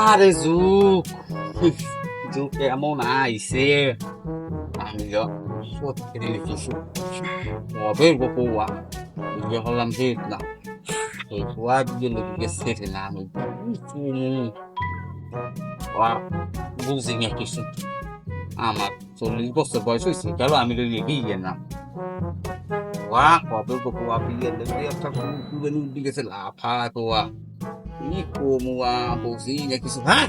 আরে যুগ যুগ এমন আইছে? আমি সত্যি কিছু কবে গোপোয়া বুঝে হলাম যে না, এই পোয়া দিয়ে লোকে সেরে না আমি বুঝি না কিছু। আমার চল্লিশ বছর বয়স হয়েছে কেন আমি বিয়ে না ওয়া কবে গোপোয়া বিয়ে লইলে একটা কুকুরে উঠে গেছে লাফা তোয়া কমুয়া না কিছু হ্যাঁ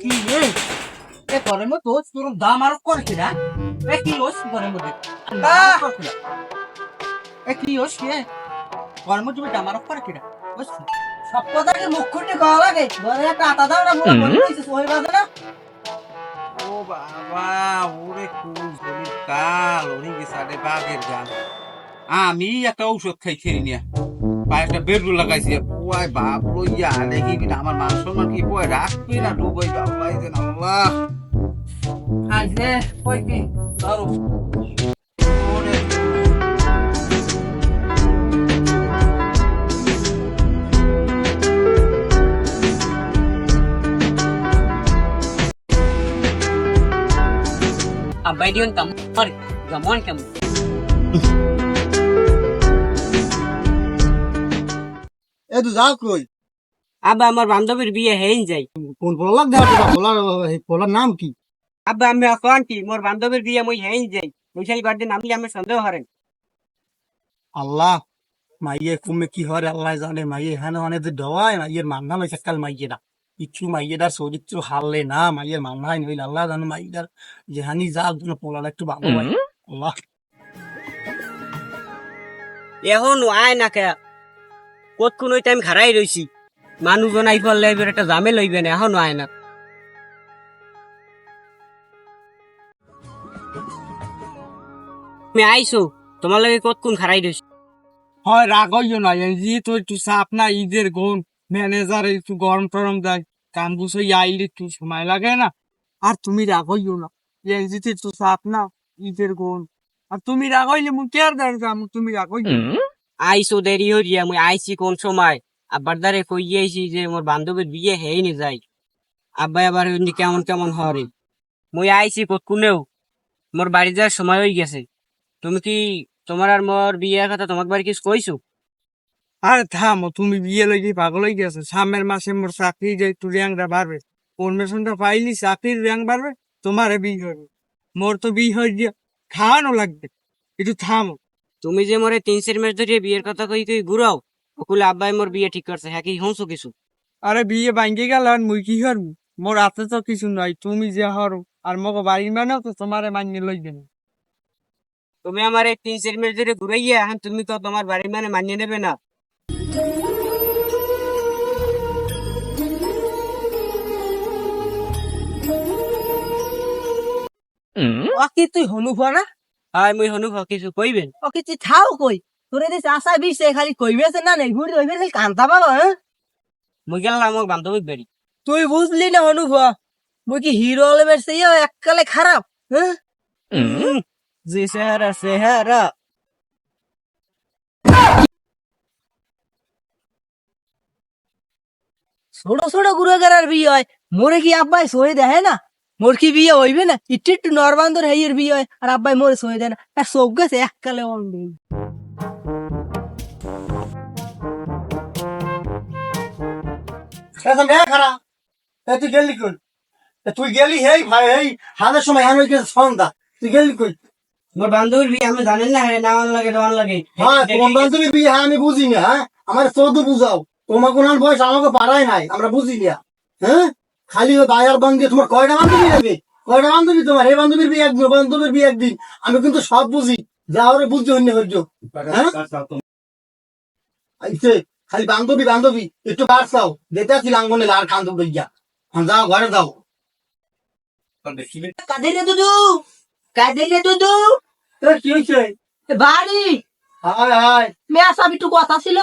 কি রে এ ঘরের মধ্যে তোর তোর দাম আরও করেছে না এ কি হোস ঘরের মধ্যে এ কি হোস কে ঘরের মধ্যে দাম আরও করেছে না সব কথাকে মুখ খুঁটে কওয়া লাগে ঘরে একটা আতা দাও না মুখ বন্ধ হয়েছে ওই বাজে না ও বাবা, ওরে কুল কাল ওরে বিসারে বাঘের গান। আমি একটা ঔষধ খাই খেয়ে নিয়ে। পায়ে একটা বেডরু লাগাইছি। ওয়াই বাপ লইয়া দেখি বিনা আমার মান সম্মান কি? বয় রাখবি না ডুবাই বাবা এই যেন আল্লাহ। আজ রে, কই কি? ধরো। দিন তাম আর জামন কেমন এ তুই যা কই। আব্বা আমার বান্ধবীর বিয়ে হেইন যাই। কোন পোলার তোরা পোলার পোলার নাম কি? আব্বা আমি এখন কি? মোর বান্ধবীর বিয়ে মই হেইন যাই। বৈশালী বাড়িতে নামলে আমি সন্দেহ হরেন। আল্লাহ মাইয়ে কুমে কি হরে? আল্লাহ জানে মাইয়ে হ্যাঁ অনেক ডবায় মাইয়ের মান্না লইছে কাল মাইয়ে না কিছু মাইয়েদার চরিত্র হারলে না মাইয়ের মান্নাই নইল আল্লাহ জানো মাইয়েদার যেহানি যা জন্য পোলার একটু ভালো হয়। আল্লাহ। এখন আয় না কে? কত কোন টাইম খারাই রইছি? মানুষজন আই পারলে এবার একটা জামে লইবে না এখন আয় না। তুমি আইছো তোমার লাগে কত কোন খারাই রইছি? হয় রাগ হইও না এই যে তো একটু চাপ না ঈদের গুণ ম্যানেজার একটু গরম টরম দেয়। কাম বুঝে আইলে একটু সময় লাগে না। আর তুমি রাগ হইও না। যে তো না ঈদের আর তুমি রাগ হইলে মুখ কে আর তুমি আইসো দেরি হইয়া মুই আইছি কোন সময়? আব্বার দ্বারে কই আইছি যে মোর বান্ধবীর বিয়ে হেই নি যাই। আব্বাই আবার কেমন কেমন হরে। মুই আইছি কত কোনেও মোর বাড়ি যাওয়ার সময় হয়ে গেছে। তুমি কি তোমার আর মোর বিয়ের কথা তোমার বাড়ি কিছু কইছো? আরে থামো তুমি বিয়ে লই পাগল হয়ে গেছে। সামনের মাসে মোর চাকরি যে একটু র্যাঙ্কটা বাড়বে পরমিশনটা পাইলি চাকরির র্যাঙ্ক বাড়বে তোমারে বিয়ে হবে মোর তো বিয়ে হয়ে গিয়া খাওয়ানো লাগবে। একটু থামো। তুমি যে মোরে তিন চার মাস ধরে বিয়ের কথা কই কই ঘুরাও ওকুলে আব্বাই মোর বিয়ে ঠিক করছে হ্যাঁ কি হংসো কিছু? আরে বিয়ে ভাঙ্গে গেল আর মুই কি করব? মোর হাতে তো কিছু নয় তুমি যে হরো আর মগো বাড়ির মানেও তো তোমারে মানিয়ে লইবে না। তুমি আমার এই তিন চার মাস ধরে ঘুরাইয়া এখন তুমি তো তোমার বাড়ির মানে মানিয়ে নেবে না। অকি তুই হনুফা না? হয় মুই হনু কিছু কইবেন? অকি তুই থাও কই? তোরে দিস আশা বিছে খালি কইবেছে না নেই ঘুরি কইবে খালি কান্তা পাবো হ্যাঁ মুই গেলাম আমার বান্ধবীর বাড়ি তুই বুঝলি না হনুফা মুই কি হিরো বেরছে ইয়ে এককালে খারাপ হ্যাঁ যে চেহারা চেহারা ছোট ছোট গুরুগারার বিয়ে হয়। মোরে কি আব্বাই সয়ে দেয় না? মোর কি বিয়ে হইবে না? একটু একটু নরবান্দর হেয়ের বিয়ে হয় আর আব্বাই মোরে সয়ে দেয় না। আর চোখ গেছে এককালে এখন দেখ এ তুই গেলি কই? তুই গেলি হেই ভাই হেই হাতের সময় হ্যাঁ গেছে সন্ধ্যা। তুই গেলি কই? মোর বান্ধবীর বিয়ে আমি জানেন না হ্যাঁ নামান লাগে দেওয়ান লাগে হ্যাঁ তোমার বান্ধবী বিয়ে হ্যাঁ আমি বুঝি না হ্যাঁ? আমার চৌদ্দ বুঝাও। তোমার কোন বয়স আমাকে পারাই নাই আমরা বুঝি না। হ্যাঁ? খালি ওই বাজার বান্ধবী তোমার কয়টা বান্ধবী যাবে কয়টা বান্ধবী তোমার? এই বান্ধবীর বিয়ে একদিন বান্ধবীর বিয়ে একদিন। আমি কিন্তু সব বুঝি। যা ওরে বুঝতে অন্য হইজ আইছে খালি বান্ধবী বান্ধবী একটু বার চাও। যেতে আছি লাঙ্গনে আর কান্দ গিয়া হ্যাঁ যাও ঘরে যাও। কাদের রে দুদু কাদের রে দুদু। কি হয়েছে এ বাড়ি। হায় হায়। মেয়া সব একটু কথা ছিল।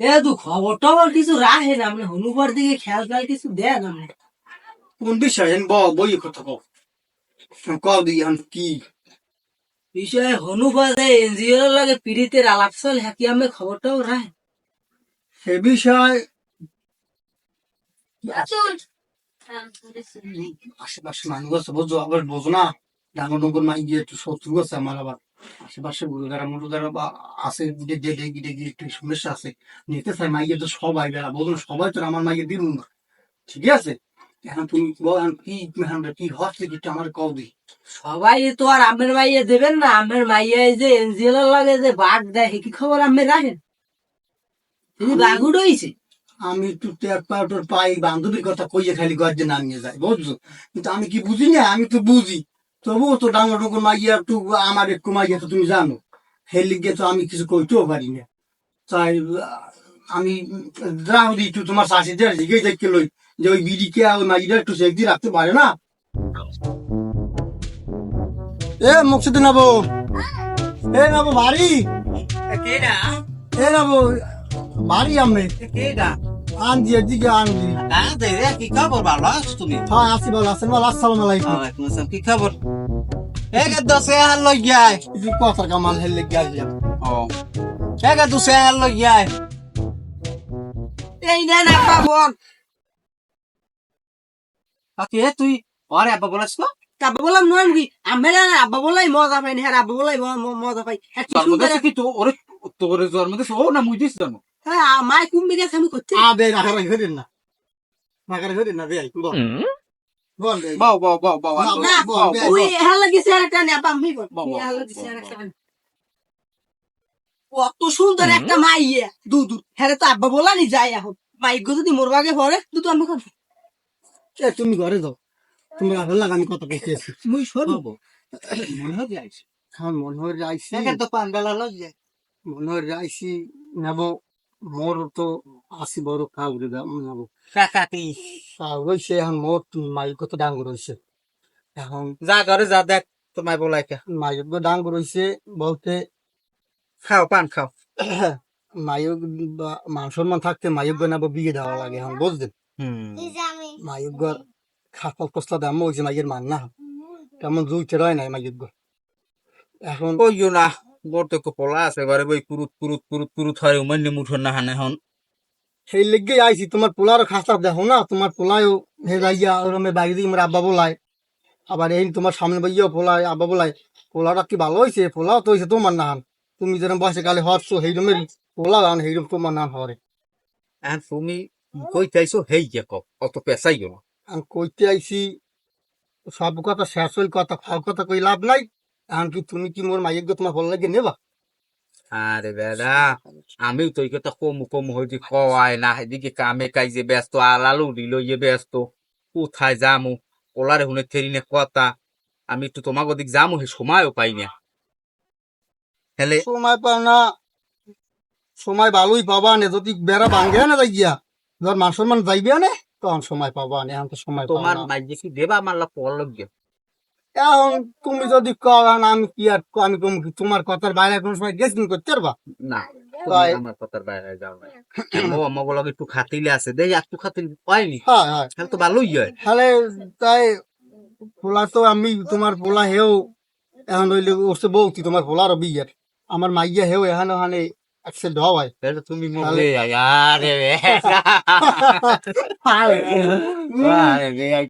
এ তু খবর টবর কিছু রাখে না মানে হনুবার দিকে খেয়াল খেয়াল কিছু দেয় না মানে। কোন বিষয় ব বই কথা কও। কও দিই এখন কি। বিষয়ে হনু লাগে পিড়িতের আলাপ চল হ্যাঁ কি আমি খবরটাও রায় সে বিষয় আশেপাশে মানুষ আছে বুঝছ আবার বোঝো না। ডাঙ্গর ডঙ্গর মাই গিয়ে একটু শত্রু আছে আমার আবার। আশেপাশে আছে গিটে গিয়ে একটু সমস্যা আছে নিতে চাই মাইয়ে তো সবাই বেড়া বোঝো না সবাই তো আমার মাইয়ে না। ঠিক আছে? এখন তুমি কি কি হচ্ছে কি আমার কও দি। সবাই তো আর আমের মাইয়ে দেবেন না আমের মাইয়ে যে এনজিওর লাগে যে বাঘ দেয় কি খবর আমি রাখেন? তিনি বাঘ উড়াইছে। আমি একটু পাউডার পাই বান্ধবীর কথা কইয়ে খালি গর্জে নামিয়ে যায় বুঝছ? কিন্তু আমি কি বুঝি না? আমি তো বুঝি। তবুও তো ডাঙ্গর ডঙ্গর মাইয়া একটু আমার একটু মাইয়া তো তুমি জানো। হেলি গিয়ে তো আমি কিছু কইতেও পারি না। তাই আমি যাও দি একটু তোমার শাশিদের জিগে দেখতে লই যে ওই বিড়িকে ওই মাইটা একটু সেক দিয়ে রাখতে পারে না? এ মুখসুদ্দিন নাবো। এ নাবো কেডা এ নাবো বাড়ি আমি কেডা আনজি এদিকে আনজি। হ্যাঁ দে রে কি খবর? ভালো আছো তুমি? হ্যাঁ আছি ভালো আছেন? ভালো আচ্ছা, আসসালামু আলাইকুম। ওয়ালাইকুম আসসালাম কি খবর? এগা দসে হাল লই যাই জি কথা কামাল হেল লই যাই ও। এগা দসে হাল লই যাই এই নে না খবর। কাকি এ তুই? আরে আব্বা বলাস না আব্বা বললাম নয় কি আমি আব্বা বলাই মজা পাই না। হ্যাঁ আব্বা বলাই মজা পাই জন্মদিন কি তো ওরে তোর জন্মদিন ও না মুই দিস জানো কত সুন্দর একটা হ্যাঁ তো আব্বা এখন যদি পরে দুটো আমি তুমি ঘরে যাও তুমি আমি কত বেশি আছি মুই সরব মনোহর যাইছি হ্যাঁ মনোহর যাইছি তো পান্ডালা লজ যায় মনোহর যাইছি নেব মোর তো আসি বড় কাউরে কাকাতি এখন মোর মাই কত ডাঙ্গর হইছে এখন যা ঘরে যা দেখ তোমায় বলাইকা মাইক ডাঙ্গর হইছে বলতে। খাও পান খাও। মায়ক মান সম্মান থাকতে মায়ক নেব বিয়ে দেওয়া লাগে এখন বুঝলেন মায়ক খাপাল কসলা দাম ওই যে মাইয়ের মান না। তেমন জুই চেরাই নাই মাইয়ের এখন কইও না। মোর তো পোলা আছে এবারে বই কুরুত কুরুত কুরুত কুরুত হয় উমান্য মুঠর না হানে হন। সেই লেগে আইছি তোমার পোলারও খাস্তা দেখো না তোমার পোলায়ও হে যাইয়া ওরমে বাইরে দিয়ে আমার আব্বা বলায়। আবার এই তোমার সামনে বাইয়াও পোলায় আব্বা বলায় পোলাটা কি ভালো হয়েছে পোলাও তো হয়েছে তোমার নাহান। তুমি যেরকম বয়সে কালে হরছো সেইরমের পোলা গান সেইরকম তোমার নাম হরে। আর তুমি কই চাইছো হেই যে কও অত পেশাই গেল আমি কইতে আইছি সব কথা শেষ হইল কথা ফাও কথা কই লাভ নাই। এখন কি তুমি কি মোর মাইয়ের তোমার ভালো লাগে নেবা? আরে বেড়া আমিও তো এই কথা কম কম হইতে কওয়ায় না এদিকে কামে কাজে ব্যস্ত আলালু দিল ইয়ে ব্যস্ত। কোথায় যামু? ওলারে হুনে থেরিনে কথা। আমি একটু তোমাকে ওদিক যামু হে সময়ও পাই না। হেলে সময় পাও না। সময় ভালোই পাবা নে যদি বেড়া ভাঙ্গে না যাই গিয়া ধর মান সম্মান যাইবে না তখন সময় পাবা না এখন তো সময় তোমার। মাইজে কি দেবা মারলা পর লগে। এখন তুমি যদি কও আমি কি আর আমি তোমার কথার বাইরে কোন সময় গেছিন করতে পারবা? না আমার কথার বাইরে যাও না। ও লগে একটু খাতিলে আছে। দেই একটু খাতিল পাইনি হ্যাঁ হ্যাঁ। তাহলে তো ভালোই হয়। তাহলে তাই পোলা তো আমি তোমার পোলা হেও এখন হইলে ওসে তোমার পোলারও বিয়ের। আমার মাইয়া হেও এখন ওখানে অ্যাক্সিডেন্ট হওয়ায়। তাহলে তুমি আরে আরে